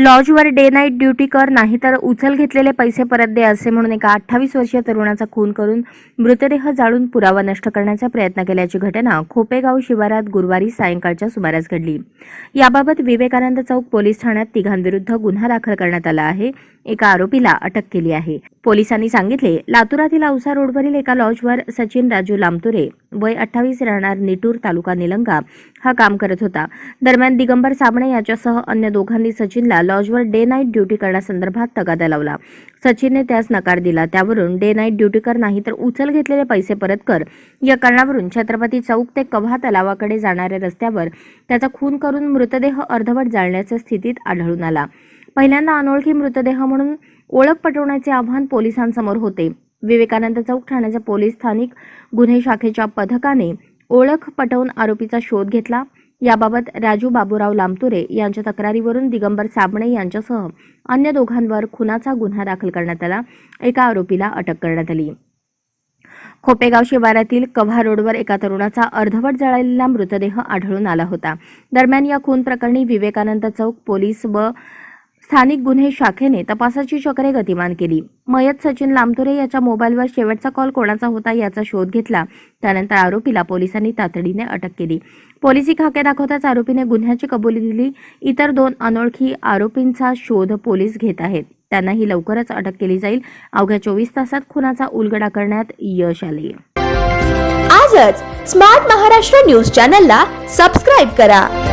लॉजवर day night duty कर नाही तर उचल घेतलेले पैसे परत दे असे म्हणून एका अठ्ठावीस वर्षीय तरुणाचा खून करून मृतदेह जाळून पुरावा नष्ट करण्याचा प्रयत्न केल्याची घटना खोपेगाव शिवारात गुरुवारी सायंकाळच्या सुमारास घडली. याबाबत विवेकानंद चौक पोलीस ठाण्यात तिघांविरुद्ध गुन्हा दाखल करण्यात आला आहे. एका आरोपीला अटक केली आहे. पोलिसांनी सांगितले लातुरातील औसा रोडवरील एका लॉजवर सचिन राजू लामतुरे वय अठ्ठावीस राहणार निटूर तालुका निलंगा हा काम करत होता. दरम्यान दिगंबर साबणे याच्यासह अन्य दोघांनी सचिनला लॉजवर डे नाईट ड्युटी करण्यासंदर्भात तगादा लावला. सचिनने त्यास नकार दिला. त्यावरून डे नाईट ड्युटी कर नाही तर उचल घेतलेले पैसे परत कर. या कारणावरून छत्रपती चौक ते कव्हा तलावाकडे जाणाऱ्या रस्त्यावर त्याचा खून करून मृतदेह अर्धवट जाळण्याच्या स्थितीत आढळून आला. पहिल्यांदा अनोळखी मृतदेह म्हणून ओळख पटवण्याचे आव्हान पोलिसांसमोर होते. विवेकानंद चौक ठाण्याच्या पोलीस स्थानिक गुन्हे शाखेच्या पथकाने ओळख पटवून आरोपीचा शोध घेतला. याबाबत राजू बाबूराव लामतुरे यांच्या तक्रारीवरून दिगंबर साबणे यांच्यासह अन्य दोघांवर खुनाचा गुन्हा दाखल करण्यात आला. एका आरोपीला अटक करण्यात आली. खोपेगाव शिवारातील कव्हा रोडवर एका तरुणाचा अर्धवट जळालेला मृतदेह आढळून आला होता. दरम्यान या खून प्रकरणी विवेकानंद चौक पोलीस व स्थानिक गुन्हे शाखेने तपासाची चक्रे गतिमान केली. मयत सचिन लामतुरे याच्या मोबाईलवर शेवटचा कॉल कोणाचा होता याचा शोध घेतला. त्यानंतर आरोपीला पोलिसांनी तातडीने अटक केली. पोलिसी खाके दाखवताच आरोपीने गुन्ह्याची कबुली दिली. इतर दोन अनोळखी आरोपींचा शोध पोलीस घेत आहेत. त्यांनाही लवकरच अटक केली जाईल. अवघ्या चोवीस तासात खुनाचा उलगडा करण्यात यश आले. आजच स्मार्ट महाराष्ट्र न्यूज चॅनलला सबस्क्राईब करा.